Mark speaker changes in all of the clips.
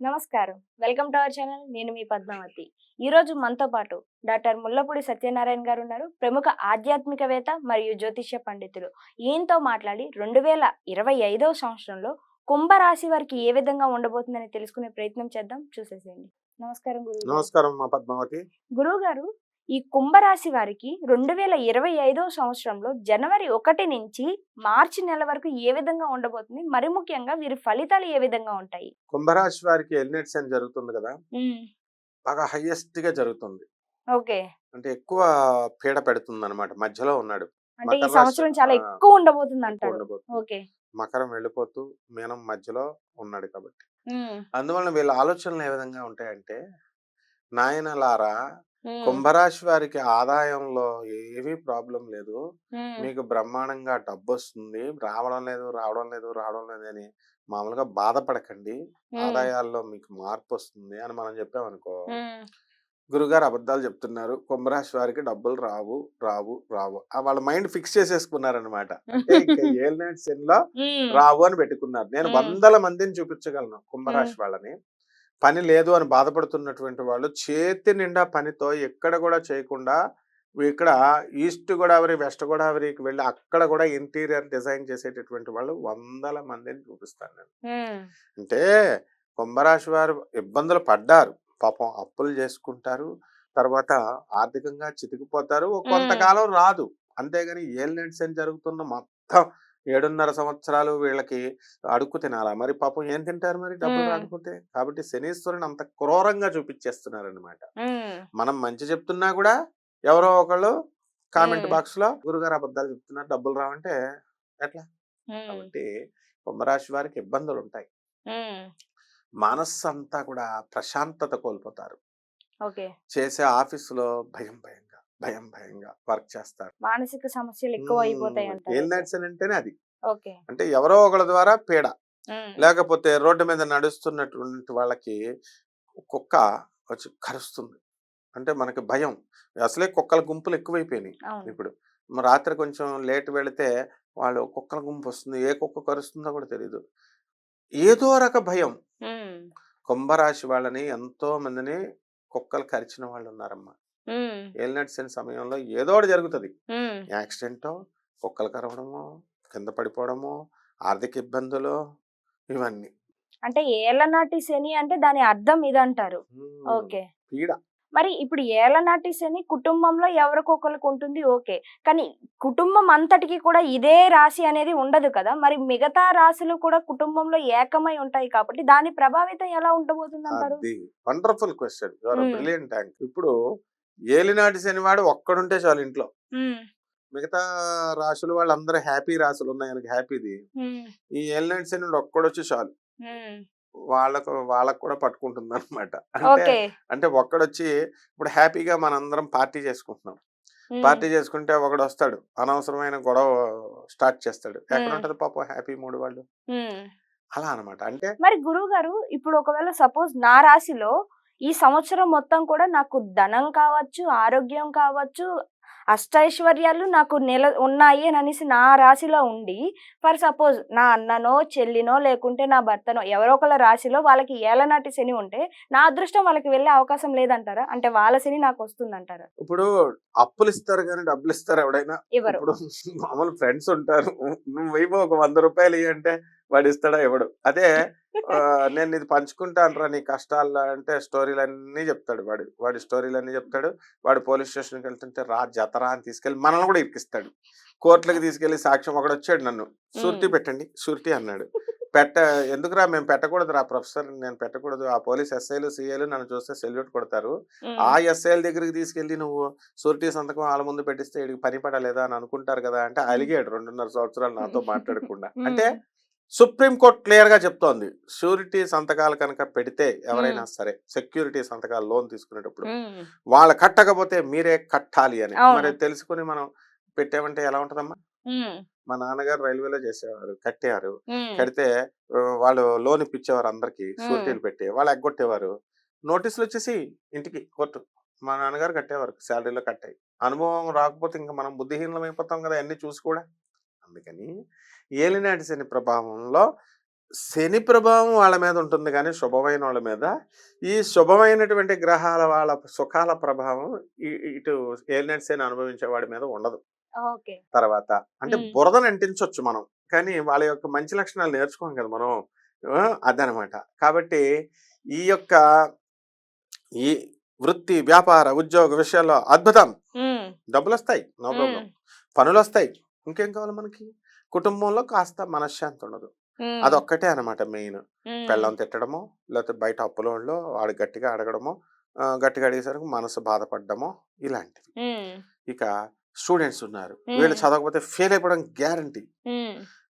Speaker 1: నమస్కారం. Welcome to our channel. నేను మీ పద్మావతి. ఈ రోజు మనతో పాటు డాక్టర్ ముల్లపూడి సత్యనారాయణ గారు ఉన్నారు. ప్రముఖ ఆధ్యాత్మికవేత్త మరియు జ్యోతిష్య పండితులు. ఈయనతో మాట్లాడి రెండు వేల ఇరవై ఐదవ సంవత్సరంలో కుంభరాశి వారికి ఏ విధంగా ఉండబోతుందని తెలుసుకునే ప్రయత్నం చేద్దాం. చూసేసేయండి. నమస్కారం గురువు
Speaker 2: నమస్కారం మా పద్మావతి.
Speaker 1: గురువు గారు ఈ కుంభరాశి వారికి రెండు వేల ఇరవై ఐదవ సంవత్సరంలో జనవరి ఒకటి నుంచి మార్చి నెల వరకు ఏ విధంగా ఉండబోతుంది? మరి ముఖ్యంగా వీరి ఫలితాలు ఏ విధంగా ఉంటాయి?
Speaker 2: కుంభరాశి వారికి ఎల్నెట్స్ అని జరుగుతుంది కదా? బాగా హైయెస్ట్గా జరుగుతుంది.
Speaker 1: ఓకే.
Speaker 2: అంటే ఎక్కువ పీడ పెడుతుంది అనమాట మధ్యలో ఉన్నాడు.
Speaker 1: అంటే ఈ సంవత్సరం చాలా ఎక్కువ ఉండబోతుంది అంటారు. ఓకే.
Speaker 2: మకరం వెళ్ళిపోతూ మీనం మధ్యలో ఉన్నాడు కాబట్టి. అందువలన వీళ్ళ ఆలోచనలు ఏ విధంగా ఉంటాయంటే నాయనలారా కుంభరాశి వారికి ఆదాయంలో ఏమీ ప్రాబ్లం లేదు. మీకు బ్రహ్మాండంగా డబ్బు వస్తుంది రావడం లేదు రావడం లేదు రావడం లేదు అని మామూలుగా బాధపడకండి. ఆదాయాల్లో మీకు మార్పు వస్తుంది అని మనం చెప్పామనుకో గురుగారు అబద్ధాలు చెప్తున్నారు. కుంభరాశి వారికి డబ్బులు రావు రావు రావు. వాళ్ళ మైండ్ ఫిక్స్ చేసేసుకున్నారనమాట ఏలినాటి శనిలో
Speaker 1: ఉమ్,
Speaker 2: రావు అని పెట్టుకున్నారు. నేను. వందల మందిని చూపించగలను కుంభరాశి వాళ్ళని. పని లేదు అని బాధపడుతున్నటువంటి వాళ్ళు చేతి నిండా పనితో ఎక్కడ కూడా చేయకుండా ఇక్కడ ఈస్ట్ గోదావరి వెస్ట్ గోదావరికి వెళ్ళి అక్కడ కూడా ఇంటీరియర్ డిజైన్ చేసేటటువంటి వాళ్ళు వందల మందిని చూపిస్తాను నేను. అంటే కుంభరాశి వారు ఇబ్బందులు పడ్డారు. పాపం అప్పులు చేసుకుంటారు. తర్వాత ఆర్థికంగా చితికిపోతారు. కొంతకాలం రాదు. అంతేగాని ఏలినట్స్ అని జరుగుతున్న మొత్తం ఏడున్నర సంవత్సరాలు వీళ్ళకి అడుక్కు తినాలా? మరి పాపం ఏం తింటారు మరి డబ్బులు. రాకపోతే? కాబట్టి శనీశ్వరుని అంత క్రూరంగా చూపించేస్తున్నారు అనమాట
Speaker 1: ఉమ్,
Speaker 2: మనం మంచి చెప్తున్నా కూడా ఎవరో ఒకళ్ళు కామెంట్. బాక్స్లో గురుగారు అబద్ధాలు చెప్తున్నారు డబ్బులు రావంటే ఎట్లా? కాబట్టి కుంభరాశి వారికి ఇబ్బందులు ఉంటాయి మనస్సు అంతా కూడా ప్రశాంతత కోల్పోతారు. చేసే ఆఫీసులో భయం భయంగా భయం భయంగా వర్క్ చేస్తారు.
Speaker 1: మానసిక సమస్యలు ఎక్కువ అయిపోతాయి
Speaker 2: అంటేనే అది. అంటే ఎవరో ఒకళ్ళ ద్వారా పీడ. లేకపోతే రోడ్డు మీద నడుస్తున్నటువంటి వాళ్ళకి కుక్క వచ్చి కరుస్తుంది. అంటే మనకి భయం. అసలే కుక్కల గుంపులు ఎక్కువైపోయినాయి ఇప్పుడు. రాత్రి కొంచెం లేట్ వెళితే వాళ్ళు కుక్కల గుంపు వస్తుంది. ఏ కుక్క కరుస్తుందో కూడా తెలియదు ఏదో రక భయం. కుంభరాశి వాళ్ళని ఎంతో మందిని కుక్కలు కరిచిన వాళ్ళు ఉన్నారమ్మా. అనే సమయంలో ఏదో ఒకటి జరుగుతుంది. యాక్సిడెంటో కుక్కలు కరవడమో కింద పడిపోవడమో ఆర్థిక ఇబ్బందులు ఇవన్నీ.
Speaker 1: అంటే ఏలనాటి శని అంటే దాని అర్థం ఇదంటారు. ఓకే.
Speaker 2: పీడ.
Speaker 1: మరి ఇప్పుడు ఏలనాటి శని కుటుంబంలో ఎవరికొకరికి ఉంటుంది? ఓకే. కానీ కుటుంబం అంతటికి కూడా ఇదే రాశి అనేది ఉండదు కదా! మరి మిగతా రాశులు కూడా కుటుంబంలో ఏకమై ఉంటాయి కాబట్టి దాని ప్రభావితం ఎలా ఉండబోతుంది అంటారు
Speaker 2: వండర్ఫుల్ క్వశ్చన్ ఇప్పుడు ఏలినాటి శనివాడు ఒక్కడుంటే చాలు ఇంట్లో. మిగతా రాశులు వాళ్ళందరూ హ్యాపీ రాశులు ఉన్నాయి ఆయనకి హ్యాపీది. ఈ ఏలినాటి శని ఒక్కడొచ్చి చాలు. వాళ్ళకు వాళ్ళకు కూడా పట్టుకుంటుంది అనమాట అంటే అంటే ఒక్కడొచ్చి ఇప్పుడు హ్యాపీగా మనందరం పార్టీ చేసుకుంటున్నాం. పార్టీ చేసుకుంటే ఒకడు వస్తాడు అనవసరమైన గొడవ స్టార్ట్ చేస్తాడు. ఎక్కడ. ఉంటది పాపం హ్యాపీ మూడు వాళ్ళు. అలా అన్నమాట. అంటే
Speaker 1: మరి గురువు గారు ఇప్పుడు ఒకవేళ సపోజ్ నా రాశిలో ఈ సంవత్సరం మొత్తం కూడా నాకు ధనం కావచ్చు ఆరోగ్యం కావచ్చు అష్టైశ్వర్యాలు నాకు నెల ఉన్నాయి అని అనేసి నా రాశిలో ఉండి ఫర్ సపోజ్ నా అన్ననో చెల్లినో లేకుంటే నా భర్తనో ఎవరో ఒకళ్ళ రాశిలో వాళ్ళకి ఏలనాటి శని ఉంటే నా అదృష్టం వాళ్ళకి వెళ్ళే అవకాశం లేదంటారా? అంటే వాళ్ళ శని నాకు వస్తుందంటారా?
Speaker 2: ఇప్పుడు అప్పులు ఇస్తారు కానీ డబ్బులు ఇస్తారు ఎవడైనా.
Speaker 1: ఎవరు?
Speaker 2: మామూలు ఫ్రెండ్స్ ఉంటారు. నువ్వు ఒక వంద రూపాయలు అంటే వాడు ఇస్తాడా ఎవడు. అదే నేను ఇది పంచుకుంటాను రా నీ కష్టాలు అంటే స్టోరీలు అన్నీ చెప్తాడు వాడు. వాడి స్టోరీలు అన్నీ చెప్తాడు. వాడు పోలీస్ స్టేషన్కి వెళ్తుంటే రా జతరా అని తీసుకెళ్ళి మనల్ని కూడా ఇరికిస్తాడు కోర్టులకు తీసుకెళ్ళి సాక్ష్యం ఒకడు వచ్చాడు నన్ను. షూరిటీ. పెట్టండి షూరిటీ అన్నాడు. పెట్ట ఎందుకురా మేము పెట్టకూడదు రా ప్రొఫెసర్? నేను పెట్టకూడదు. ఆ పోలీస్ ఎస్ఐలు సిఐలు నన్ను చూస్తే సెల్యూట్ కొడతారు. ఆ ఎస్ఐల దగ్గరికి తీసుకెళ్ళి నువ్వు షూరిటీ సంతకం వాళ్ళ ముందు పెట్టిస్తే వీడికి పని పడలేదా అని అనుకుంటారు కదా అంటే అలిగాడు రెండున్నర సంవత్సరాలు నాతో మాట్లాడకుండా. అంటే సుప్రీం కోర్ట్ క్లియర్గా చెప్తోంది. షూరిటీ సంతకాలు కనుక పెడితే ఎవరైనా సరే సెక్యూరిటీ సంతకాలు లోన్ తీసుకునేటప్పుడు వాళ్ళు కట్టకపోతే మీరే కట్టాలి అని. మరి తెలుసుకుని మనం పెట్టామంటే ఎలా ఉంటదమ్మా? మా నాన్నగారు రైల్వేలో చేసేవారు కట్టారు
Speaker 1: ఉమ్,
Speaker 2: కడితే వాళ్ళు లోన్ ఇప్పించేవారు అందరికి షూరిటీలు పెట్టి. వాళ్ళు ఎగ్గొట్టేవారు. నోటీసులు వచ్చేసి ఇంటికి కోర్టు మా నాన్నగారు కట్టేవారు శాలరీలో కట్టాయి. అనుభవం రాకపోతే ఇంకా మనం బుద్ధిహీనం అయిపోతాం కదా అన్ని చూసి కూడా. అందుకని ఏలినాటి శని ప్రభావంలో శని ప్రభావం వాళ్ళ మీద ఉంటుంది కానీ శుభమైన వాళ్ళ మీద. ఈ శుభమైనటువంటి గ్రహాల వాళ్ళ సుఖాల ప్రభావం ఇటు ఏలినట్ శని అనుభవించే వాడి మీద ఉండదు. తర్వాత అంటే. బురదను అంటించవచ్చు మనం. కానీ వాళ్ళ యొక్క మంచి లక్షణాలు నేర్చుకోం కదా మనం. అదనమాట. కాబట్టి ఈ యొక్క ఈ వృత్తి వ్యాపార ఉద్యోగ విషయాల్లో అద్భుతం. డబ్బులు వస్తాయి నో ప్రాబ్లం పనులు వస్తాయి ఇంకేం కావాలి మనకి? కుటుంబంలో కాస్త మనశ్శాంతి ఉండదు. అదొక్కటే అనమాట మెయిన్. పెళ్ళం తిట్టడమో లేకపోతే బయట అప్పులో వాడు గట్టిగా అడగడమో గట్టిగా అడిగేసరికి మనసు బాధపడ్డమో ఇలాంటివి. ఇక స్టూడెంట్స్ ఉన్నారు. వీళ్ళు. చదవకపోతే ఫెయిల్ అయిపోవడం గ్యారంటీ.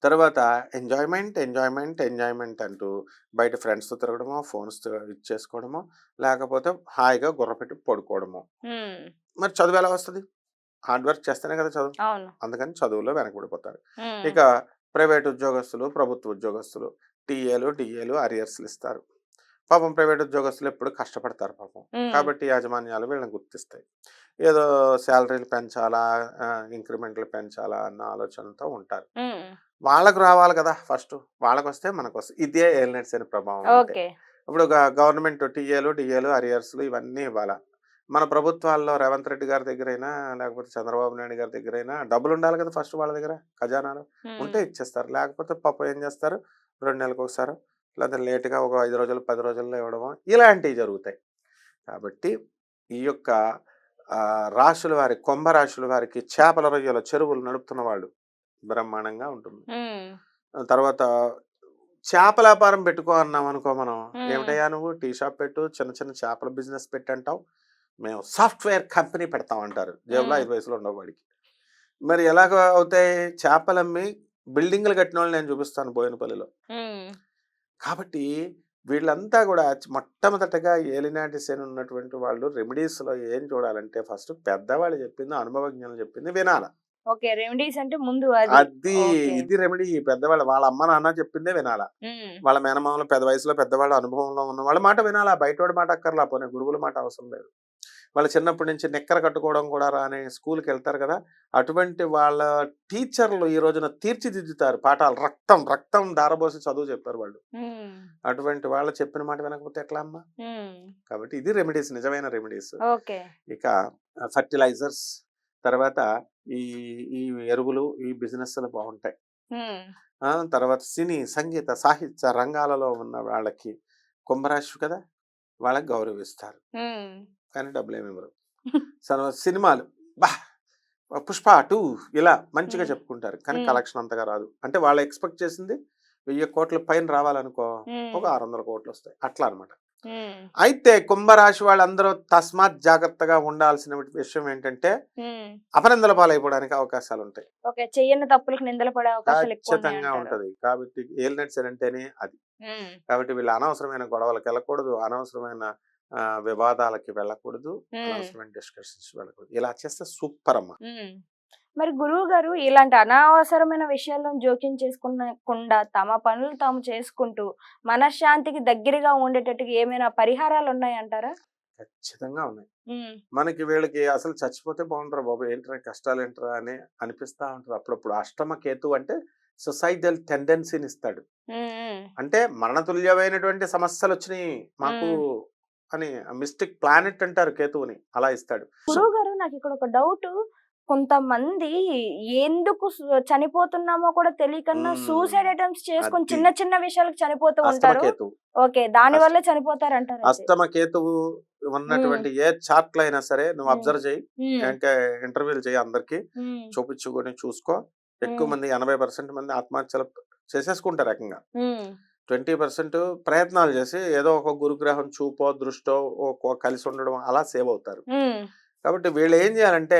Speaker 2: తర్వాత ఎంజాయ్మెంట్ ఎంజాయ్మెంట్ ఎంజాయ్మెంట్ అంటూ బయట ఫ్రెండ్స్తో తిరగడమో ఫోన్స్ ఇచ్చేసుకోవడమో లేకపోతే హాయిగా గుర్రపెట్టి పడుకోవడమో. మరి చదువు ఎలా వస్తుంది? హార్డ్ వర్క్ చేస్తేనే కదా చదువు. అందుకని చదువులో వెనకబడిపోతారు ఇక ప్రైవేట్ ఉద్యోగస్తులు ప్రభుత్వ ఉద్యోగస్తులు టీఏలు డిఏలు అరియర్స్లు ఇస్తారు. పాపం ప్రైవేట్ ఉద్యోగస్తులు ఎప్పుడు కష్టపడతారు పాపం. కాబట్టి యాజమాన్యాలు వీళ్ళని గుర్తిస్తాయి. ఏదో శాలరీలు పెంచాలా ఇంక్రిమెంట్లు పెంచాలా అన్న ఆలోచనతో ఉంటారు. వాళ్ళకు రావాలి కదా ఫస్ట్. వాళ్ళకి వస్తే మనకు వస్తుంది ఇదే ఎయిర్నెట్స్ అనే ప్రభావం ఇప్పుడు గవర్నమెంట్ టీఏలు డిఏలు అరియర్స్లు ఇవన్నీ ఇవ్వాలా. మన ప్రభుత్వాల్లో రేవంత్ రెడ్డి గారి దగ్గరైనా లేకపోతే చంద్రబాబు నాయుడు గారి దగ్గరైనా డబ్బులు ఉండాలి కదా ఫస్ట్ వాళ్ళ దగ్గర ఖజానాలు. ఉంటే ఇచ్చేస్తారు. లేకపోతే పాప ఏం చేస్తారు? రెండు నెలలకు ఒకసారి లేకపోతే లేటుగా ఒక ఐదు రోజులు పది రోజుల్లో ఇవ్వడము ఇలాంటివి జరుగుతాయి. కాబట్టి ఈ యొక్క రాశుల వారి కుంభ రాశుల వారికి చేపల రొయ్యల చెరువులు నడుపుతున్న వాళ్ళు బ్రహ్మాండంగా ఉంటుంది. తర్వాత చేపల వ్యాపారం పెట్టుకో అన్నాం అనుకో మనం. ఏమిటయ్యా నువ్వు? టీ షాప్ పెట్టు చిన్న చిన్న చేపల బిజినెస్ పెట్టంటావు. మేము సాఫ్ట్వేర్ కంపెనీ పెడతాం అంటారు. జేబులో. ఐదు వయసులో ఉండవు వాడికి. మరి ఎలాగ అవుతాయి? చేపలు అమ్మి బిల్డింగ్లు కట్టిన వాళ్ళు నేను చూపిస్తాను బోయినపల్లిలో. కాబట్టి వీళ్ళంతా కూడా మొట్టమొదటగా ఏలినాటి శని ఉన్నటువంటి వాళ్ళు రెమెడీస్లో ఏం చూడాలంటే ఫస్ట్ పెద్దవాళ్ళు చెప్పింది అనుభవజ్ఞానం చెప్పింది వినాలి.
Speaker 1: ఓకే. రెమెడీస్ అంటే ముందు అది.
Speaker 2: ఇది రెమెడీ పెద్దవాళ్ళు వాళ్ళ అమ్మ నాన్న చెప్పిందే వినాలా. వాళ్ళ మేనమామలు పెద్ద వయసులో పెద్దవాళ్ళ అనుభవంలో ఉన్న వాళ్ళ మాట వినాలా. బయటవాడి మాట అక్కర్లా పోనీ గురువుల మాట అవసరం లేదు. వాళ్ళు చిన్నప్పటి నుంచి నిక్కర కట్టుకోవడం కూడా రాని స్కూల్కి వెళ్తారు కదా! అటువంటి వాళ్ళ టీచర్లు ఈ రోజున తీర్చిదిద్దుతారు పాఠాలు. రక్తం రక్తం దారబోసి చదువు చెప్పారు వాళ్ళు. అటువంటి వాళ్ళు చెప్పిన మాట వినకపోతే ఎట్లా అమ్మా కాబట్టి ఇది రెమెడీస్ నిజమైన రెమెడీస్. ఇక ఫర్టిలైజర్స్ తర్వాత ఈ ఈ ఎరువులు ఈ బిజినెస్లు బాగుంటాయి. తర్వాత సినీ సంగీత సాహిత్య రంగాలలో ఉన్న వాళ్ళకి కుంభరాశి కదా! వాళ్ళకి గౌరవిస్తారు. కానీ డబ్బులు ఏమి ఇవ్వరు. సన- సినిమాలు బా పుష్ప టూ ఇలా మంచిగా. చెప్పుకుంటారు. కానీ. కలెక్షన్ అంతగా రాదు. అంటే వాళ్ళు ఎక్స్పెక్ట్ చేసింది వెయ్యి కోట్ల పైన రావాలనుకో ఒక ఆరు వందల కోట్లు వస్తాయి. అట్లా అనమాట అయితే కుంభరాశి వాళ్ళందరూ తస్మాత్ జాగ్రత్తగా ఉండాల్సిన విషయం ఏంటంటే అపనందల పాలైపోవడానికి అవకాశాలు ఉంటాయి
Speaker 1: చెయ్యని తప్పులకు నిందలు పడే
Speaker 2: ఖచ్చితంగా. ఉంటది. కాబట్టి ఏలినట్స్ అంటేనే అది. కాబట్టి వీళ్ళు అనవసరమైన గొడవలకు వెళ్ళకూడదు అనవసరమైన వివాదాలకి వెళ్ళకూడదు అనవసరమైన డిస్కషన్స్ వెళ్ళకూడదు. ఇలా చేస్తే సూపర్ అమ్మా.
Speaker 1: మరి గురువు గారు ఇలాంటి అనవసరమైన విషయాల్లో జోక్యం చేసుకునకుండా తమ పనులు తాము చేసుకుంటూ మనశ్శాంతికి దగ్గరగా ఉండేటట్టుగా ఏమైనా పరిహారాలు ఉన్నాయంటారా?
Speaker 2: ఖచ్చితంగా ఉన్నాయి. మనకి వీళ్ళకి అసలు చచ్చిపోతే బాగుంటారు బాబు. ఏంట్రా కష్టాలు ఏంట్రా అని అనిపిస్తా ఉంటారు అప్పుడప్పుడు. అష్టమ కేతు అంటే సొసైటల్ టెండెన్సీని ఇస్తాడు. అంటే మరణతుల్యమైనటువంటి సమస్యలు వచ్చినాయి మాకు అని మిస్టిక్ ప్లానెట్ అంటారు కేతువుని. అలా ఇస్తాడు.
Speaker 1: గురువు గారు నాకు ఇక్కడ ఒక డౌట్. కొంతమంది ఎందుకు చనిపోతున్నామో కూడా తెలియకన్నా
Speaker 2: మ్మ్.
Speaker 1: సూసైడ్ అటెంప్ట్స్ చేసుకొని. చిన్న చిన్న విషయాలకు చనిపోతూ ఉంటారు. ఓకే దాని వల్లే చనిపోతారు అంటారు అయితే.
Speaker 2: అష్టమ కేతువు ఉన్నటువంటి ఏ చార్ట్లు అయినా సరే నువ్వు. అబ్జర్వ్ చేయి. ఇంకా ఇంటర్వ్యూలు చేయి అందరికి. చూపించుకొని చూసుకో. ఎక్కువ. మంది ఎనభై పర్సెంట్ మంది ఆత్మహత్యలు చేసేసుకుంటారు
Speaker 1: ఉమ్,
Speaker 2: ట్వంటీ పర్సెంట్ ప్రయత్నాలు చేసి ఏదో ఒక గురుగ్రహం చూపో దృష్టో కలిసి ఉండడం అలా సేవ్ అవుతారు. కాబట్టి వీళ్ళు ఏం చేయాలంటే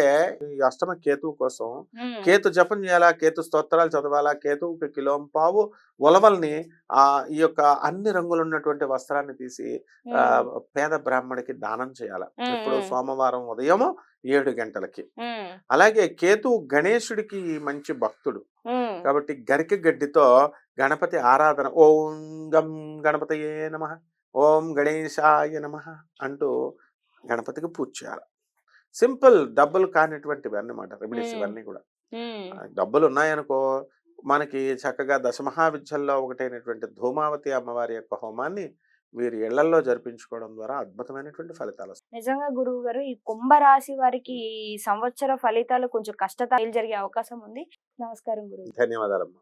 Speaker 2: ఈ అష్టమ కేతువు కోసం కేతు జపం చేయాలా? కేతు స్తోత్రాలు చదవాలా? కేతువుకి కిలోం పావు ఉలవల్ని ఆ ఈ యొక్క అన్ని రంగులు ఉన్నటువంటి వస్త్రాన్ని తీసి పేద బ్రాహ్మడికి దానం చేయాలి. ఇప్పుడు సోమవారం ఉదయం ఏడు గంటలకి. అలాగే కేతు గణేశుడికి మంచి భక్తుడు. కాబట్టి గరిక గడ్డితో గణపతి ఆరాధన ఓం గం గణపతయే నమ ఓం గణేశాయ నమ అంటూ గణపతికి పూజ చేయాలి? సింపుల్ డబ్బులు కానిటువంటివి అన్నమాట రెమెడీస్. ఇవన్నీ కూడా. డబ్బులు ఉన్నాయనుకో మనకి చక్కగా దశమహావిద్యల్లో ఒకటైనటువంటి ధూమావతి అమ్మవారి యొక్క హోమాన్ని మీరు ఇళ్ళలో జరిపించుకోవడం ద్వారా అద్భుతమైనటువంటి ఫలితాలు వస్తాయి.
Speaker 1: నిజంగా గురువు గారు ఈ కుంభరాశి వారికి సంవత్సర ఫలితాలు కొంచెం కష్టతలు జరిగే అవకాశం ఉంది. నమస్కారం గురువు
Speaker 2: ధన్యవాదాలమ్మా.